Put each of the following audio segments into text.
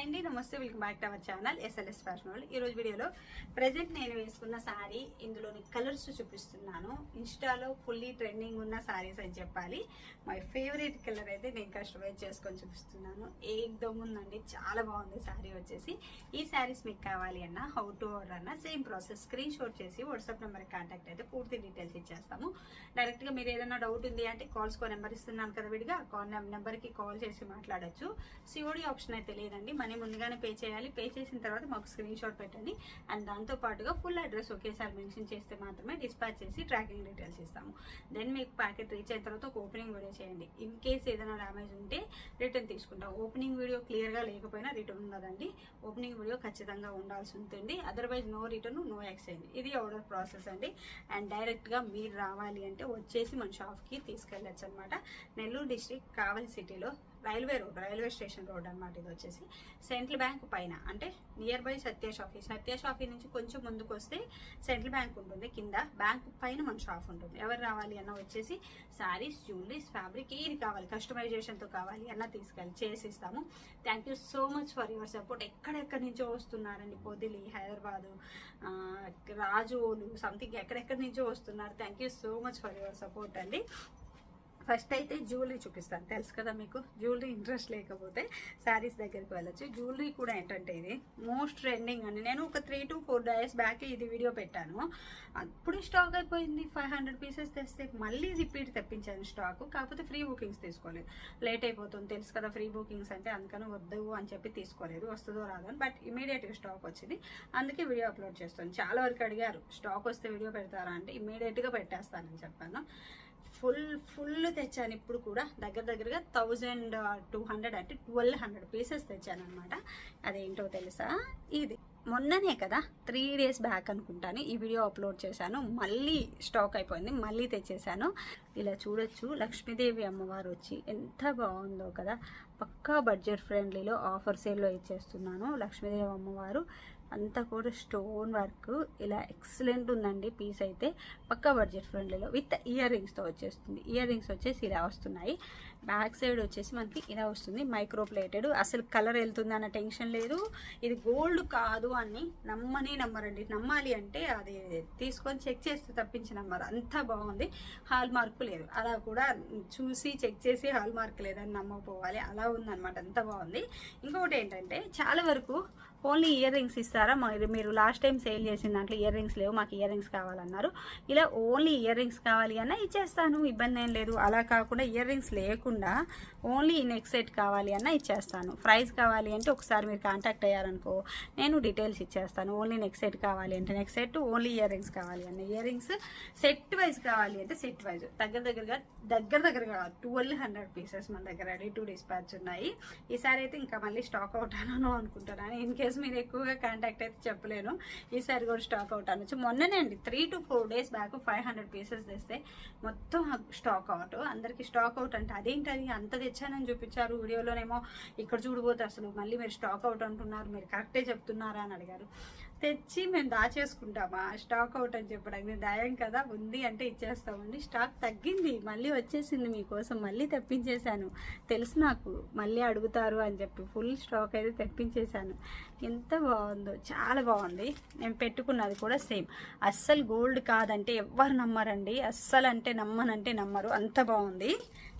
Hi అండి. నమస్తే welcome back to our channel SLS fashion వాళ్ళు ఈ రోజు వీడియోలో ప్రజెంట్ నేను వేసుకున్న శారీ ఇందులోని కలర్స్ చూపిస్తున్నాను. ఇన్స్టాలో ఫుల్లీ ట్రెండింగ్ ఉన్న శారీస్ అని చెప్పాలి. మై ఫేవరెట్ కలర్ అయితే నేను కస్టమైజ్ చేసుకొని చూపిస్తున్నాను. ఏకదమ్ ఉందండి. చాలా బాగుంది సారీ వచ్చేసి. ఈ శారీస్ మీకు కావాలి అన్న హౌ టు ఆర్డర్ అన్న సేమ్ ప్రాసెస్ స్క్రీన్ షాట్ చేసి వాట్సాప్ నెంబర్ కాంటాక్ట్ అయితే పూర్తి డీటెయిల్స్ ఇచ్చేస్తాము. డైరెక్ట్గా మీరు ఏదైనా డౌట్ ఉంది అంటే కాల్స్ కో నెంబర్ ఇస్తున్నాను కదా విడిగా కాల్ నెంబర్కి కాల్ చేసి మాట్లాడొచ్చు. సిఓడి ఆప్షన్ అయితే లేదండి. మన ముందుగానే పే చేయాలి. పే చేసిన తర్వాత మాకు స్క్రీన్ షాట్ పెట్టండి. అండ్ దాంతో పాటుగా ఫుల్ అడ్రస్ ఒకేసారి మెన్షన్ చేస్తే మాత్రమే డిస్పాచ్ చేసి ట్రాకింగ్ డీటెయిల్స్ ఇస్తాము. దెన్ మీకు ప్యాకెట్ రీచ్ అయిన తర్వాత ఒక ఓపెనింగ్ వీడియో చేయండి. ఇన్ కేస్ ఏదైనా డ్యామేజ్ ఉంటే రిటర్న్ తీసుకుంటాం. ఓపెనింగ్ వీడియో క్లియర్గా లేకపోయినా రిటర్న్ ఉండదండి. ఓపెనింగ్ వీడియో ఖచ్చితంగా ఉండాల్సి ఉంటుంది. Otherwise no return no exchange ఇది ఆర్డర్ ప్రాసెస్ అండి. అండ్ డైరెక్ట్గా మీరు రావాలి అంటే వచ్చేసి మన షాప్కి తీసుకెళ్ళచ్చు అనమాట నెల్లూరు డిస్ట్రిక్ట్ కావలి సిటీలో railway road railway station road అన్నమాట ఇది వచ్చేసి. సెంట్రల్ బ్యాంక్ పైన అంటే నియర్ బై సత్య షాఫీ. సత్య షాఫీ నుంచి కొంచెం ముందుకు వస్తే సెంట్రల్ బ్యాంక్ ఉంటుంది. కింద బ్యాంక్ పైన మన షాప్ ఉంటుంది. ఎవరు రావాలి అన్న వచ్చేసి శారీస్ జ్యువెలరీస్ ఫ్యాబ్రిక్ ఏది కావాలి కస్టమైజేషన్తో కావాలి అన్న తీసుకెళ్ళి చేసి ఇస్తాము thank you so much for your support ఎక్కడెక్కడి నుంచో వస్తున్నారండి పొదిలి హైదరాబాదు రాజోలు సంథింగ్ ఎక్కడెక్కడి నుంచో వస్తున్నారు. Thank you so much for your support అండి. ఫస్ట్ అయితే జ్యువెలరీ చూపిస్తాను. తెలుసు కదా మీకు జ్యువెలరీ ఇంట్రెస్ట్ లేకపోతే శారీస్ దగ్గరికి వెళ్ళచ్చు. జ్యువెలరీ కూడా ఏంటంటే ఇది మోస్ట్ ట్రెండింగ్ అని నేను ఒక three to four days back ఇది వీడియో పెట్టాను. అప్పుడే స్టాక్ అయిపోయింది. ఫైవ్ హండ్రెడ్ పీసెస్ తెస్తే మళ్ళీ రిపీట్ తెప్పించాను స్టాక్. కాకపోతే ఫ్రీ బుకింగ్స్ తీసుకోలేదు. లేట్ అయిపోతుంది. తెలుసు కదా ఫ్రీ బుకింగ్స్ అంటే అందుకని వద్దు అని చెప్పి తీసుకోలేదు. వస్తుందో రాదని అని. బట్ ఇమీడియట్గా స్టాక్ వచ్చింది. అందుకే వీడియో అప్లోడ్ చేస్తాను. చాలా వరకు అడిగారు స్టాక్ వస్తే వీడియో పెడతారా? అంటే ఇమీడియట్గా పెట్టేస్తానని చెప్పాను. ఫుల్ ఫుల్ తెచ్చాను ఇప్పుడు కూడా. దగ్గర దగ్గరగా థౌజండ్ టూ హండ్రెడ్ అంటే ట్వెల్వ్ హండ్రెడ్ పీసెస్ తెచ్చాను అనమాట అదేంటో తెలుసా? ఇది. మొన్ననే కదా త్రీ డేస్ బ్యాక్ అనుకుంటాను ఈ వీడియో అప్లోడ్ చేశాను. మళ్ళీ స్టాక్ అయిపోయింది మళ్ళీ తెచ్చేసాను ఇలా చూడొచ్చు లక్ష్మీదేవి అమ్మవారు వచ్చి ఎంత బాగుందో కదా. పక్కా బడ్జెట్ ఫ్రెండ్లీలో ఆఫర్ సేల్లో ఇచ్చేస్తున్నాను లక్ష్మీదేవి అమ్మవారు. అంతా కూడా స్టోన్ వర్క్. ఇలా ఎక్సలెంట్ ఉందండి పీస్ అయితే. పక్కా బడ్జెట్ ఫ్రెండ్లీలో విత్ ఇయర్ రింగ్స్తో వచ్చేస్తుంది. ఇయర్ రింగ్స్ వచ్చేసి ఇలా వస్తున్నాయి. బ్యాక్ సైడ్ వచ్చేసి మనకి ఇలా వస్తుంది మైక్రో ప్లేటెడ్ అసలు కలర్ వెళ్తుంది అన్న టెన్షన్ లేదు. ఇది గోల్డ్ కాదు అని నమ్మని నమ్మరండి. నమ్మాలి అంటే అది తీసుకొని చెక్ చేస్తే తప్పించి నమ్మరు. అంత బాగుంది. హాల్ మార్క్ లేదు. అలా కూడా చూసి చెక్ చేసి హాల్ మార్క్ లేదని నమ్మకపోవాలి. అలా ఉందన్నమాట. అంత బాగుంది. ఇంకొకటి ఏంటంటే చాలా వరకు ఓన్లీ ఇయర్ రింగ్స్ ఇస్తారా? మరి మీరు లాస్ట్ టైం సేల్ చేసిన దాంట్లో ఇయర్ రింగ్స్ లేవు మాకు ఇయర్ రింగ్స్ కావాలన్నారు. ఇలా ఓన్లీ ఇయర్ రింగ్స్ కావాలి అన్న ఇచ్చేస్తాను. ఇబ్బంది ఏం లేదు. అలా కాకుండా ఇయర్ రింగ్స్ లేకుండా ఓన్లీ నెక్ సెట్ కావాలి అన్న ఇచ్చేస్తాను. ప్రైస్ కావాలి అంటే ఒకసారి మీరు కాంటాక్ట్ అయ్యారనుకో నేను డీటెయిల్స్ ఇచ్చేస్తాను. ఓన్లీ నెక్ సెట్ కావాలి అంటే neck set only earrings కావాలి అన్న. ఇయర్ రింగ్స్ సెట్ వైజ్ కావాలి అంటే సెట్ వైజ్. దగ్గర దగ్గరగా దగ్గర దగ్గరగా ట్వెల్వ్ హండ్రెడ్ పీసెస్ మన దగ్గర రెడీ టు డిస్పాచ్ ఉన్నాయి. ఈసారి అయితే ఇంకా మళ్ళీ స్టాక్ అవుట్ అను అనుకుంటున్నాను. ఇన్ కేస్ మీరు ఎక్కువగా కాంటాక్ట్ అయితే చెప్పలేను. ఈసారి కూడా స్టాక్ అవుట్ అనొచ్చు. మొన్ననే అండి three to four days back five hundred pieces తెస్తే మొత్తం స్టాక్ అవుట్ అందరికీ స్టాక్ అవుట్ అంటే ఏంటది? అంత తెచ్చానని చూపించారు. వీడియోలోనేమో ఇక్కడ చూడబోతే అసలు మళ్ళీ మీరు స్టాక్ అవుట్ అంటున్నారు. మీరు కరెక్టే చెప్తున్నారా అని అడిగారు. తెచ్చి మేము దాచేసుకుంటామా? స్టాక్ అవుట్ అని చెప్పడానికి దాయం కదా? ఉంది అంటే ఇచ్చేస్తామండి. స్టాక్ తగ్గింది. మళ్ళీ వచ్చేసింది మీకోసం. మళ్ళీ తెప్పించేశాను. తెలుసు నాకు. మళ్ళీ అడుగుతారు అని చెప్పి ఫుల్ స్టాక్ అయితే తెప్పించేశాను. ఎంత బాగుందో. చాలా బాగుంది. నేను పెట్టుకున్నది కూడా సేమ్. అస్సలు గోల్డ్ కాదంటే ఎవ్వరు నమ్మరండి. అస్సలు అంటే నమ్మనంటే నమ్మరు. అంత బాగుంది.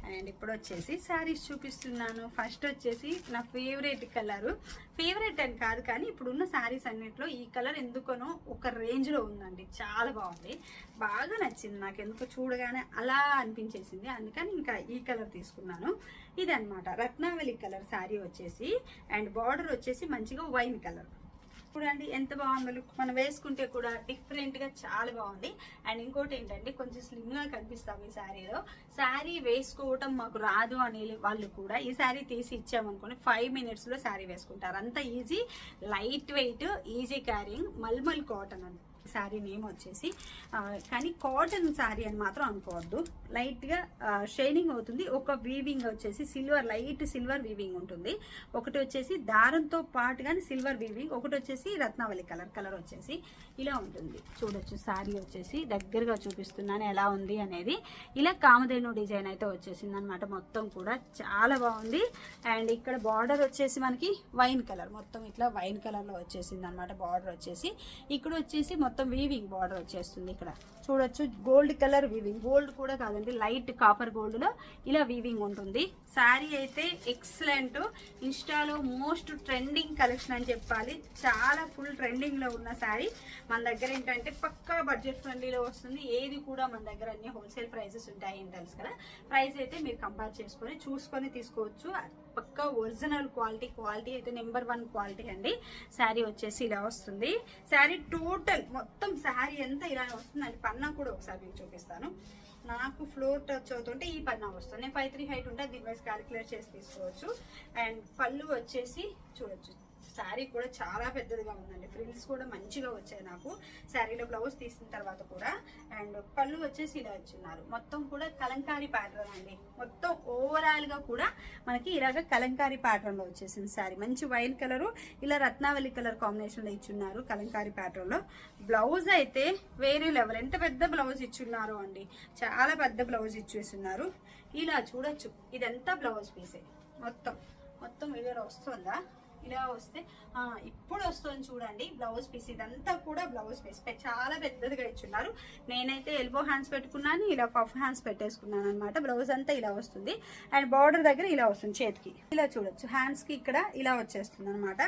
అండ్ ఇప్పుడు వచ్చేసి శారీస్ చూపిస్తున్నాను. ఫస్ట్ వచ్చేసి నా ఫేవరెట్ కలర్. ఫేవరెట్ అని కాదు కానీ ఇప్పుడున్న శారీస్ అన్నిట్లో ఈ కలర్ ఎందుకనో ఒక రేంజ్లో ఉందండి. చాలా బాగుంది. బాగా నచ్చింది. నాకు ఎందుకో చూడగానే అలా అనిపించేసింది. అందుకని ఇంకా ఈ కలర్ తీసుకున్నాను. ఇది అనమాట రత్నావళి కలర్ శారీ వచ్చేసి అండ్ బార్డర్ వచ్చేసి మంచిగా వైన్ కలర్. చూడండి ఎంత బాగుందో లుక్. మనం వేసుకుంటే కూడా డిఫరెంట్గా చాలా బాగుంది. అండ్ ఇంకోటి ఏంటంటే కొంచెం స్లిమ్గా కనిపిస్తాం ఈ శారీలో. శారీ వేసుకోవటం మాకు రాదు అనే వాళ్ళు కూడా ఈ శారీ తీసి ఇచ్చామనుకోండి ఫైవ్ మినిట్స్లో శారీ వేసుకుంటారు. అంత easy light weight easy carrying mulmul cotton అని శారీ నేమ్ వచ్చేసి కానీ కాటన్ శారీ అని మాత్రం అనుకోవద్దు. లైట్గా షైనింగ్ అవుతుంది. ఒక వీవింగ్ వచ్చేసి సిల్వర్ లైట్ సిల్వర్ వీవింగ్ ఉంటుంది. ఒకటి వచ్చేసి దారంతో పాటు కానీ సిల్వర్ వీవింగ్ ఒకటి వచ్చేసి రత్నావళి కలర్ కలర్ వచ్చేసి ఇలా ఉంటుంది. చూడొచ్చు శారీ వచ్చేసి దగ్గరగా చూపిస్తున్నాను ఎలా ఉంది అనేది. ఇలా కామధేను డిజైన్ అయితే వచ్చేసింది అనమాట మొత్తం కూడా చాలా బాగుంది. అండ్ ఇక్కడ బార్డర్ వచ్చేసి మనకి వైన్ కలర్. మొత్తం ఇట్లా వైన్ కలర్లో వచ్చేసింది అనమాట బార్డర్ వచ్చేసి. ఇక్కడ వచ్చేసి మొత్తం మొత్తం వీవింగ్ బార్డర్ వచ్చేస్తుంది ఇక్కడ. చూడొచ్చు గోల్డ్ కలర్ వీవింగ్ గోల్డ్ కూడా కాదండి లైట్ కాపర్ గోల్డ్లో ఇలా వీవింగ్ ఉంటుంది. శారీ అయితే ఎక్సలెంట్ ఇన్స్టాలో మోస్ట్ ట్రెండింగ్ కలెక్షన్ అని చెప్పాలి. చాలా ఫుల్ ట్రెండింగ్లో ఉన్న శారీ మన దగ్గర ఏంటంటే పక్కా బడ్జెట్ ఫ్రెండ్లీలో వస్తుంది. ఏది కూడా మన దగ్గర అన్ని హోల్సేల్ ప్రైసెస్ ఉంటాయి అని తెలుసు కదా. ప్రైస్ అయితే మీరు కంపేర్ చేసుకొని చూసుకొని తీసుకోవచ్చు. పక్కా ఒరిజినల్ క్వాలిటీ క్వాలిటీ అయితే నెంబర్ వన్ క్వాలిటీ అండి. శారీ వచ్చేసి ఇలా వస్తుంది. శారీ టోటల్ మొత్తం శారీ అంతా ఇలా వస్తుందండి? పన్నా కూడా ఒకసారి మీకు చూపిస్తాను. నాకు ఫ్లోర్ టచ్ అవుతుంటే ఈ పన్నా వస్తుంది. నేను ఫైవ్ త్రీ హైట్ ఉంటే దీని వైజ్ క్యాలిక్యులేట్ చేసి తీసుకోవచ్చు. అండ్ పళ్ళు వచ్చేసి చూడొచ్చు. శారీ కూడా చాలా పెద్దదిగా ఉందండి. ఫ్రిల్స్ కూడా మంచిగా వచ్చాయి నాకు. శారీలో బ్లౌజ్ తీసిన తర్వాత కూడా. అండ్ పళ్ళు వచ్చేసి ఇలా ఇచ్చున్నారు మొత్తం కూడా కలంకారీ ప్యాటర్న్ అండి. మొత్తం ఓవరాల్గా కూడా మనకి ఇలాగ కలంకారీ ప్యాటర్న్లో వచ్చేసింది శారీ. మంచి వైన్ కలర్ ఇలా రత్నావళి కలర్ కాంబినేషన్లో ఇచ్చున్నారు కలంకారీ ప్యాటర్న్లో బ్లౌజ్ అయితే వేరే లెవెల్ ఎంత పెద్ద బ్లౌజ్ ఇచ్చున్నారు అండి. చాలా పెద్ద బ్లౌజ్ ఇచ్చేస్తున్నారు. ఇలా చూడొచ్చు. ఇదంతా బ్లౌజ్ పీసే. మొత్తం. మొత్తం ఇలా వస్తుందా? ఇలా వస్తే ఇప్పుడు వస్తుంది చూడండి బ్లౌజ్ పీస్ ఇదంతా కూడా బ్లౌజ్ పీస్ చాలా పెద్దదిగా ఇచ్చున్నారు నేనైతే ఎల్బో హ్యాండ్స్ పెట్టుకున్నాను ఇలా పఫ్ హ్యాండ్స్ పెట్టేసుకున్నాను అనమాట బ్లౌజ్ అంతా ఇలా వస్తుంది. అండ్ బార్డర్ దగ్గర ఇలా వస్తుంది చేతికి. ఇలా చూడొచ్చు. హ్యాండ్స్కి ఇక్కడ ఇలా వచ్చేస్తుంది అనమాట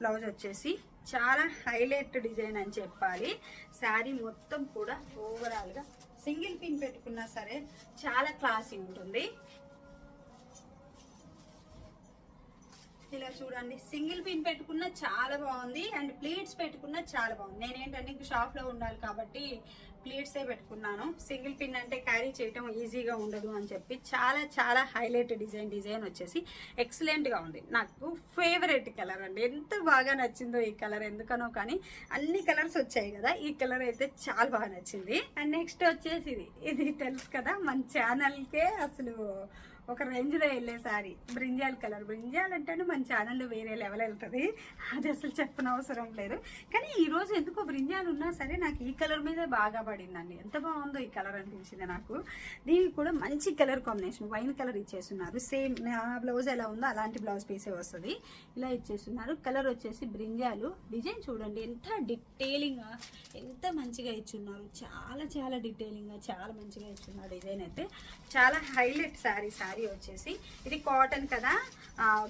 బ్లౌజ్ వచ్చేసి చాలా హైలైట్ డిజైన్ అని చెప్పాలి. శారీ మొత్తం కూడా ఓవరాల్గా సింగిల్ పిన్ పెట్టుకున్నా సరే చాలా క్లాసీ ఉంటుంది. ఇలా చూడండి. సింగిల్ పిన్ పెట్టుకున్న చాలా బాగుంది. అండ్ ప్లీట్స్ పెట్టుకున్న చాలా బాగుంది. నేనేంటంటే ఇంక షాప్లో ఉండాలి కాబట్టి ప్లీట్స్ ఏ పెట్టుకున్నాను. సింగిల్ పిన్ అంటే క్యారీ చేయటం ఈజీగా ఉండదు అని చెప్పి చాలా చాలా హైలైట్ డిజైన్ డిజైన్ వచ్చేసి ఎక్సలెంట్గా ఉంది. నాకు ఫేవరెట్ కలర్ అండి. ఎంత బాగా నచ్చిందో ఈ కలర్ ఎందుకనో కానీ అన్ని కలర్స్ వచ్చాయి కదా. ఈ కలర్ అయితే చాలా బాగా నచ్చింది. అండ్ నెక్స్ట్ వచ్చేసి ఇది. ఇది తెలుసు కదా? మన ఛానల్కే అసలు ఒక రేంజ్లో వెళ్ళే సారీ బ్రింజాల్ కలర్. బ్రింజాల్ అంటేనే మన ఛానల్లో వేరే లెవెల్ వెళ్తుంది. అది అసలు చెప్పనవసరం లేదు. కానీ ఈ రోజు ఎందుకో బ్రింజాల్ ఉన్నా సరే నాకు ఈ కలర్ మీదే బాగా పడిందండి. ఎంత బాగుందో ఈ కలర్ అనిపించింది నాకు. దీనికి కూడా మంచి కలర్ కాంబినేషన్ వైన్ కలర్ ఇచ్చేస్తున్నారు. సేమ్ నా బ్లౌజ్ ఎలా ఉందో అలాంటి బ్లౌజ్ పీసే వస్తుంది. ఇలా ఇచ్చేస్తున్నారు. కలర్ వచ్చేసి బ్రింజాలు. డిజైన్ చూడండి ఎంత డీటెయిలింగ్ ఎంత మంచిగా ఇచ్చున్నారు. చాలా చాలా డీటెయిలింగ్ చాలా మంచిగా ఇచ్చున్నారు డిజైన్ అయితే. చాలా హైలైట్ శారీ శారీ వచ్చేసి. ఇది కాటన్ కదా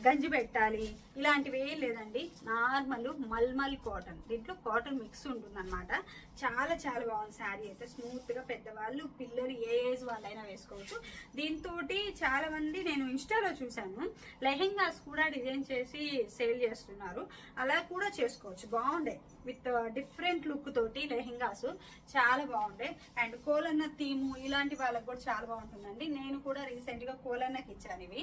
గంజి పెట్టాలి. ఇలాంటివి ఏం లేదండి. Normal mulmul cotton. దీంట్లో కాటన్ మిక్స్ అనమాట చాలా చాలా బాగుంది శారీ అయితే. స్మూత్గా పెద్దవాళ్ళు పిల్లలు ఏ ఏజ్ వాళ్ళైనా వేసుకోవచ్చు. దీంతో చాలా మంది నేను ఇన్స్టాలో చూశాను. లెహెంగాస్ కూడా డిజైన్ చేసి సేల్ చేస్తున్నారు. అలా కూడా చేసుకోవచ్చు. బాగుండే. విత్ డిఫరెంట్ లుక్ తోటి లెహింగాస్. చాలా బాగుండే. అండ్ కోలన్న థీము ఇలాంటి వాళ్ళకి కూడా చాలా బాగుంటుందండి. నేను కూడా రీసెంట్గా కోలన్నకి ఇచ్చాను ఇవి.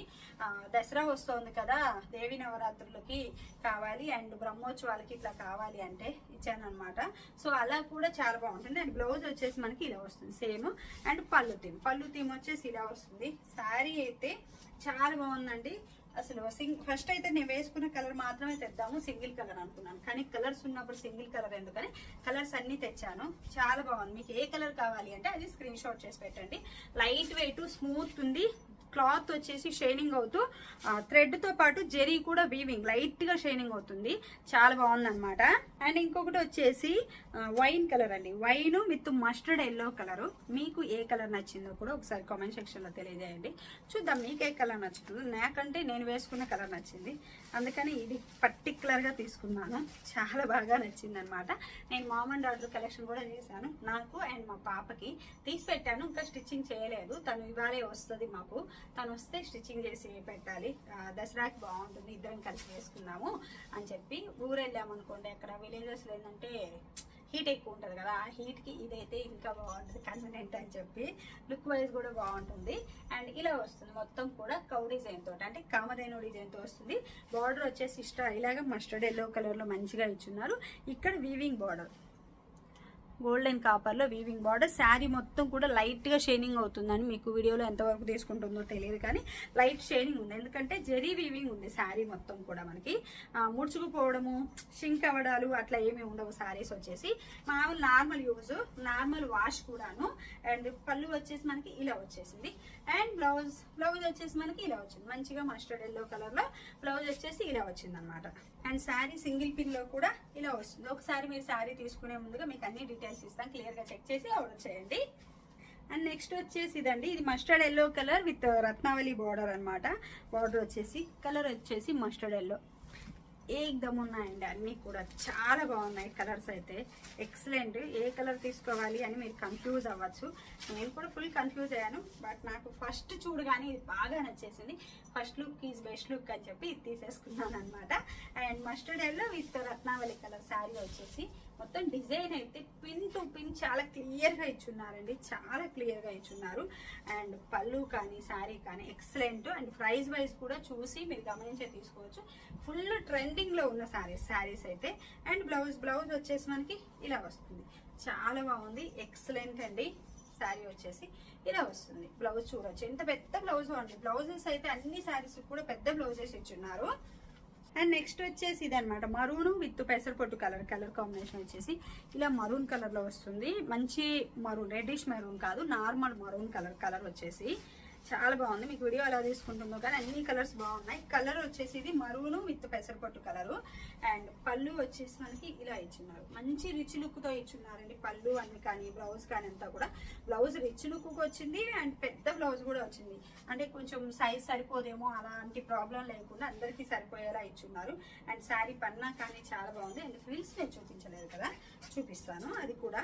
దసరా వస్తోంది కదా దేవి నవరాత్రులకి కావాలి అండ్ బ్రహ్మోత్సవాలకి ఇట్లా కావాలి అంటే ఇచ్చాను అనమాట సో అలా కూడా చాలా బాగుంటుంది. అండ్ బ్లౌజ్ వచ్చేసి మనకి ఇలా వస్తుంది. సేమ్. అండ్ పళ్ళు థీమ్. పళ్ళు థీమ్ వచ్చేసి ఇలా వస్తుంది. శారీ అయితే చాలా బాగుందండి. అసలు సింగ్ ఫస్ట్ అయితే నేను వేసుకున్న కలర్ మాత్రమే తెద్దాము సింగిల్ కలర్ అనుకున్నాను. కానీ కలర్స్ ఉన్నప్పుడు సింగిల్ కలర్ ఎందుకని కలర్స్ అన్ని తెచ్చాను. చాలా బాగుంది. మీకు ఏ కలర్ కావాలి అంటే అది స్క్రీన్ షాట్ చేసి పెట్టండి. లైట్ వెయిట్ స్మూత్ ఉంది. క్లాత్ వచ్చేసి షైనింగ్ అవుతూ థ్రెడ్తో పాటు జెరీ కూడా వీవింగ్ లైట్గా షైనింగ్ అవుతుంది. చాలా బాగుంది అనమాట అండ్ ఇంకొకటి వచ్చేసి వైన్ కలర్ అండి. Wine with mustard yellow colour మీకు ఏ కలర్ నచ్చిందో కూడా ఒకసారి కామెంట్ సెక్షన్లో తెలియజేయండి. చూద్దాం మీకు ఏ కలర్ నచ్చుతుందో. నాకంటే నేను వేసుకున్న కలర్ నచ్చింది. అందుకని ఇది పర్టికులర్గా తీసుకున్నాను. చాలా బాగా నచ్చింది అనమాట నేను మామ్ అండ్ డాటర్ కలెక్షన్ కూడా చేశాను. నాకు అండ్ మా పాపకి తీసి పెట్టాను. ఇంకా స్టిచ్చింగ్ చేయలేదు. తను ఇవాళే వస్తుంది మాకు. తను వస్తే స్టిచ్చింగ్ చేసి పెట్టాలి. దసరాకి బాగుంటుంది. ఇద్దరం కలిసి వేసుకున్నాము అని చెప్పి ఊరు వెళ్ళామనుకోండి అక్కడ విలేజెస్లో ఏంటంటే హీట్ ఎక్కువ ఉంటుంది కదా. ఆ హీట్కి ఇదైతే ఇంకా బాగుంటుంది కన్వీనియంట్ అని చెప్పి లుక్ వైజ్ కూడా బాగుంటుంది. అండ్ ఇలా వస్తుంది. మొత్తం కూడా కౌ డిజైన్ తోటి అంటే కామధేను డిజైన్తో వస్తుంది. బార్డర్ వచ్చేసి ఇష్ట ఇలాగ మస్టర్డ్ ఎల్లో కలర్లో మంచిగా ఇచ్చున్నారు. ఇక్కడ వీవింగ్ బార్డర్. గోల్డెన్ కాపర్లో వీవింగ్ బార్డర్ శారీ మొత్తం కూడా లైట్గా షేనింగ్ షైనింగ్ అవుతుందని మీకు వీడియోలో ఎంతవరకు తీసుకుంటుందో తెలియదు కానీ లైట్ షైనింగ్ ఉంది. ఎందుకంటే జరీ వీవింగ్ ఉంది శారీ మొత్తం కూడా మనకి. ముడుచుకుపోవడము షింక్ అవ్వడాలు అట్లా ఏమీ ఉండవు శారీస్ వచ్చేసి. మామూలు నార్మల్ యూజ్ నార్మల్ వాష్ కూడాను. అండ్ పళ్ళు వచ్చేసి మనకి ఇలా వచ్చేసింది. అండ్ బ్లౌజ్ బ్లౌజ్ వచ్చేసి మనకి ఇలా వచ్చింది. మంచిగా మస్టర్డ్ ఎల్లో కలర్లో బ్లౌజ్ వచ్చేసి ఇలా వచ్చింది అనమాట అండ్ శారీ సింగిల్ పిన్లో కూడా ఇలా వస్తుంది. ఒకసారి మీరు శారీ తీసుకునే ముందుగా మీకు అన్ని డీటెయిల్స్ ఇస్తాం క్లియర్గా చెక్ చేసి ఆర్డర్ చేయండి అండ్ నెక్స్ట్ వచ్చేసి ఇదండి ఇది mustard yellow colour with Ratnavali border అనమాట బార్డర్ వచ్చేసి కలర్ వచ్చేసి మస్టర్డ్ ఎల్లో. ఏకదమ్ ఉన్నాయండి? అన్నీ కూడా చాలా బాగున్నాయి కలర్స్ అయితే. ఎక్సలెంట్. ఏ కలర్ తీసుకోవాలి అని మీరు కన్ఫ్యూజ్ అవ్వచ్చు. నేను కూడా ఫుల్ కన్ఫ్యూజ్ అయ్యాను. బట్ నాకు ఫస్ట్ చూడగానే ఇది బాగా నచ్చేసింది. First look is best look అని చెప్పి ఇది తీసేసుకున్నాను అనమాట and mustard yellow with Ratnavali colour sari వచ్చేసి మొత్తం డిజైన్ అయితే పిన్ టు పిన్ చాలా క్లియర్గా ఇచ్చున్నారండి. చాలా క్లియర్గా ఇచ్చున్నారు. అండ్ పళ్ళు కానీ శారీ కానీ ఎక్సలెంట్. అండ్ ప్రైస్ వైజ్ కూడా చూసి మీరు గమనించే తీసుకోవచ్చు. ఫుల్ ట్రెండింగ్లో ఉన్న శారీస్ శారీస్ అయితే. అండ్ బ్లౌజ్ బ్లౌజ్ వచ్చేసి మనకి ఇలా వస్తుంది. చాలా బాగుంది. ఎక్సలెంట్ అండి. శారీ వచ్చేసి ఇలా వస్తుంది. బ్లౌజ్ చూడొచ్చు. ఎంత పెద్ద బ్లౌజ్ అండి. బ్లౌజెస్ అయితే అన్ని శారీస్ కూడా పెద్ద బ్లౌజెస్ ఇచ్చున్నారు. అండ్ నెక్స్ట్ వచ్చేసి ఇదనమాట మరూన్ విత్ పెసరపొట్టు కలర్ కలర్ కాంబినేషన్ వచ్చేసి ఇలా మరూన్ కలర్లో వస్తుంది. మంచి మరూన్ రెడ్డిష్ మెరూన్ కాదు నార్మల్ మరూన్ కలర్ కలర్ వచ్చేసి. చాలా బాగుంది. మీకు వీడియో ఎలా తీసుకుంటుందో కానీ అన్ని కలర్స్ బాగున్నాయి. కలర్ వచ్చేసి ఇది మరువును విత్ పెసరపట్టు కలరు. అండ్ పళ్ళు వచ్చేసి మనకి ఇలా ఇచ్చున్నారు. మంచి రిచ్ లుక్తో ఇచ్చున్నారండి పళ్ళు అన్ని కానీ బ్లౌజ్ కానీ అంతా కూడా. బ్లౌజ్ రిచ్ లుక్ వచ్చింది అండ్ పెద్ద బ్లౌజ్ కూడా వచ్చింది. అంటే కొంచెం సైజ్ సరిపోదేమో అలాంటి ప్రాబ్లం లేకుండా అందరికీ సరిపోయేలా ఇచ్చున్నారు. అండ్ శారీ పన్నా కానీ చాలా బాగుంది. అండ్ ఫ్రిల్స్ నేను చూపించలేదు కదా చూపిస్తాను. అది కూడా.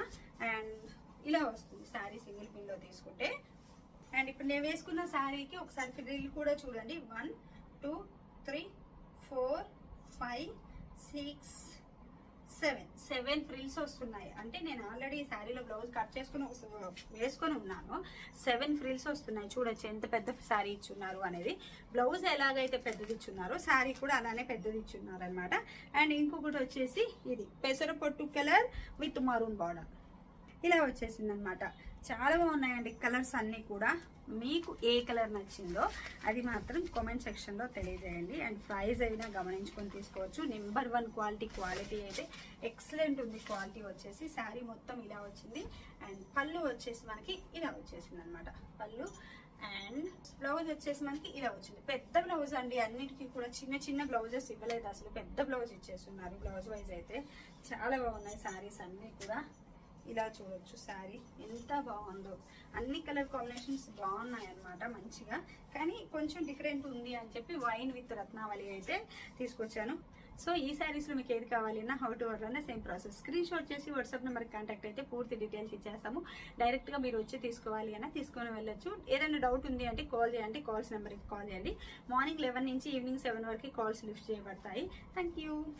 అండ్ ఇలా వస్తుంది. శారీ సింగిల్ పిన్లో తీసుకుంటే అండ్ ఇప్పుడు నేను వేసుకున్న శారీకి ఒకసారి ఫ్రిల్ కూడా చూడండి. One two three four five six seven. Seven frills వస్తున్నాయి. అంటే నేను ఆల్రెడీ ఈ శారీలో బ్లౌజ్ కట్ చేసుకుని వేసుకొని ఉన్నాను. సెవెన్ ఫ్రిల్స్ వస్తున్నాయి. చూడొచ్చు ఎంత పెద్ద శారీ ఇచ్చున్నారు అనేది. బ్లౌజ్ ఎలాగైతే పెద్దది ఇచ్చున్నారో శారీ కూడా అలానే పెద్దది ఇచ్చున్నారు అనమాట అండ్ ఇంకొకటి వచ్చేసి ఇది. పెసర పొట్టు కలర్ విత్ మరూన్ బార్డర్. ఇలా వచ్చేసింది అనమాట చాలా బాగున్నాయండి కలర్స్ అన్నీ కూడా. మీకు ఏ కలర్ నచ్చిందో అది మాత్రం కామెంట్ సెక్షన్లో తెలియజేయండి. అండ్ ప్రైస్ అయినా గమనించుకొని తీసుకోవచ్చు. నెంబర్ వన్ క్వాలిటీ క్వాలిటీ అయితే ఎక్సలెంట్ ఉంది. క్వాలిటీ వచ్చేసి శారీ మొత్తం ఇలా వచ్చింది. అండ్ పళ్ళు వచ్చేసి మనకి ఇలా వచ్చేసింది అనమాట పళ్ళు అండ్ బ్లౌజ్ వచ్చేసి మనకి ఇలా వచ్చింది. పెద్ద బ్లౌజ్ అండి. అన్నిటికీ కూడా చిన్న చిన్న బ్లౌజెస్ ఇవ్వలేదు. అసలు పెద్ద బ్లౌజ్ ఇచ్చేస్తున్నారు. బ్లౌజ్ వైజ్ అయితే చాలా బాగున్నాయి శారీస్ అన్నీ కూడా. ఇలా చూడొచ్చు శారీ. ఎంత బాగుందో. అన్ని కలర్ కాంబినేషన్స్ బాగున్నాయి అన్నమాట మంచిగా. కానీ కొంచెం డిఫరెంట్ ఉంది అని చెప్పి వైన్ విత్ రత్నావళి అయితే తీసుకొచ్చాను. సో ఈ శారీస్లో మీకు ఏది కావాలన్నా హౌ టు ఆర్డర్ అన్న సేమ్ ప్రాసెస్. స్క్రీన్ షాట్ చేసి వాట్సాప్ నెంబర్ కాంటాక్ట్ అయితే పూర్తి డీటెయిల్స్ ఇచ్చేస్తాము. డైరెక్ట్గా మీరు వచ్చి తీసుకోవాలి అన్న తీసుకొని వెళ్ళొచ్చు. ఏదైనా డౌట్ ఉంది అంటే కాల్ చేయండి కాల్స్ నెంబర్కి కాల్ చేయండి. మార్నింగ్ లెవెన్ నుంచి ఈవినింగ్ సెవెన్ వరకు కాల్స్ లిఫ్ట్ చేయబడతాయి. Thank you